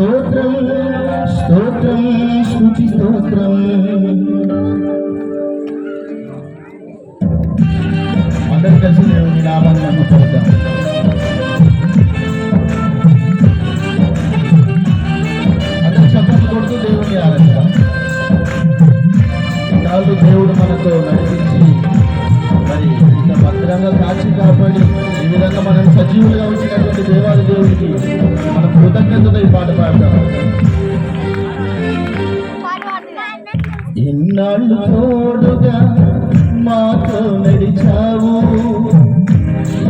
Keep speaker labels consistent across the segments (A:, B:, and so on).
A: స్తోత్రం స్తోత్రం స్తుతి స్తోత్రం. అందరు కలిసి దేవుని నామాన్ని నమ్ముకుందాం అందరు శబ్దం కొడుతూ దేవుని ఆరాధిద్దాం. ఈనాడు దేవుడు మనతో నడిపించి మరి ఇంత భద్రంగా కాచి కాపాడి ఈ విధంగా మనం సజీవులుగా పాట పాడతాం ఇన్నాళ్ళు తోడుగా మాతో నడిచావు?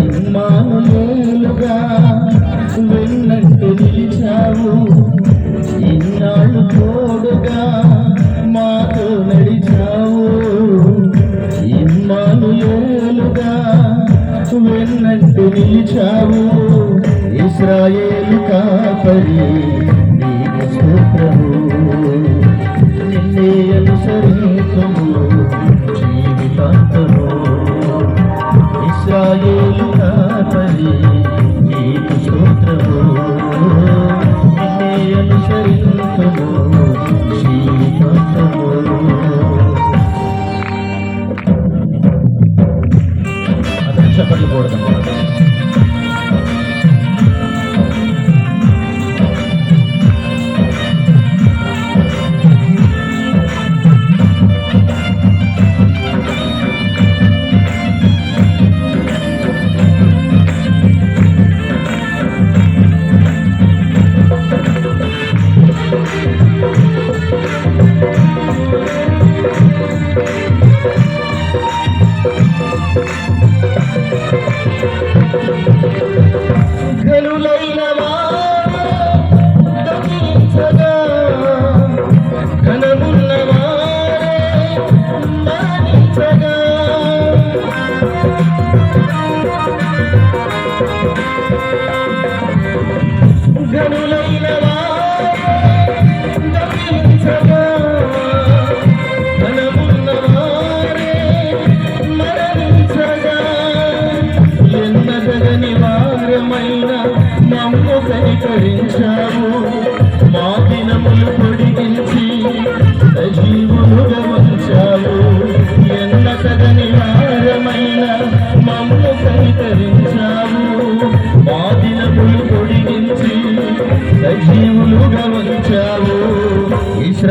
A: ఇమ్మానుయేలుగా వెన్నట్టు నిలిచావు. ఇన్నాళ్ళు తోడుగా మాతో నడిచావు? ఇమ్మానుయేలుగా వెన్నట్టు నిలిచావు. ఇస్రాయేలు కాపరి నీకు స్తోత్రము. నిన్నే అనుసరించము.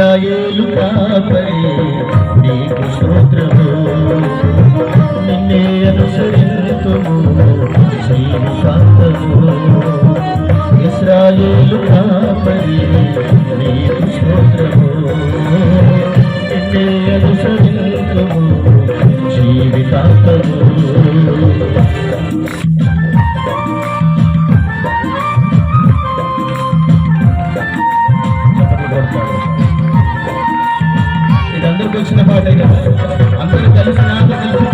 A: ఇస్రాయేలు కాపరి నీకు స్తోత్రము నిన్నే అనుసరింతుము జీవితాంతము ఇస్రాయేలు కాపరి నీకు స్తోత్రము ఇది పాట వచ్చిన పాటే కదా అందరూ కలిసి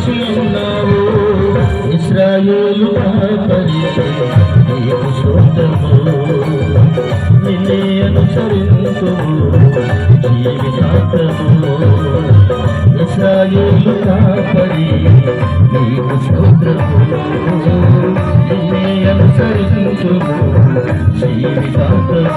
A: భంగపరచి ఉన్నావు ఇస్రాయేలు నిన్నే అనుసరింతుము జీవితాంతము. ఇస్రాయేలు కాపరి నీకు నిన్నే జీవితాంతము.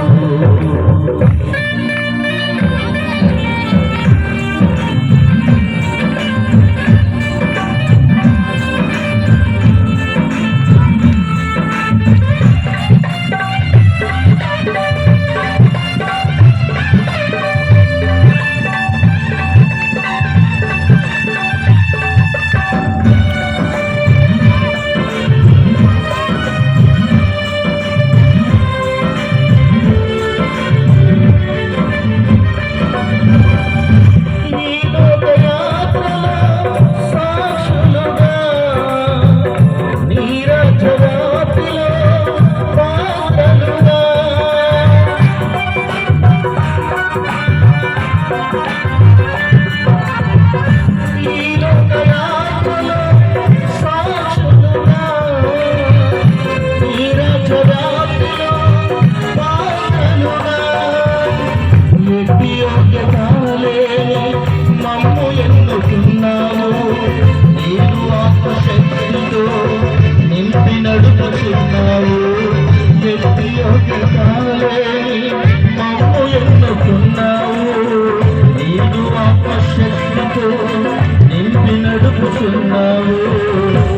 A: ఉన్నావు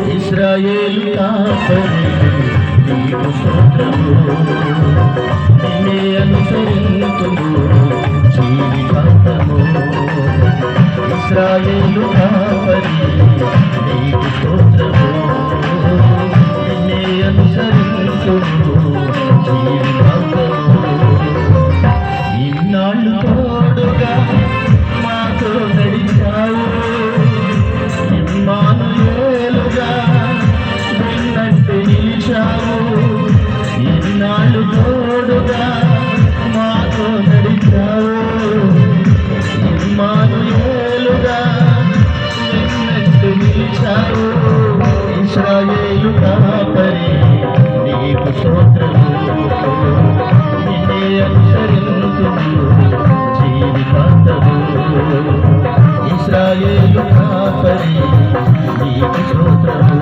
A: ఇస్రాయేల్ నీకు స్తోత్రము. నిన్నే ఇస్రాయేలు కాపరి నీకు స్తోత్రము. ఆశ్రయేయుడాపరి నీకు స్తోత్రము నిన్నే అనుసరించు జీవితాంతము. ఇస్రాయేయుడాపరి నీకు స్తోత్రము.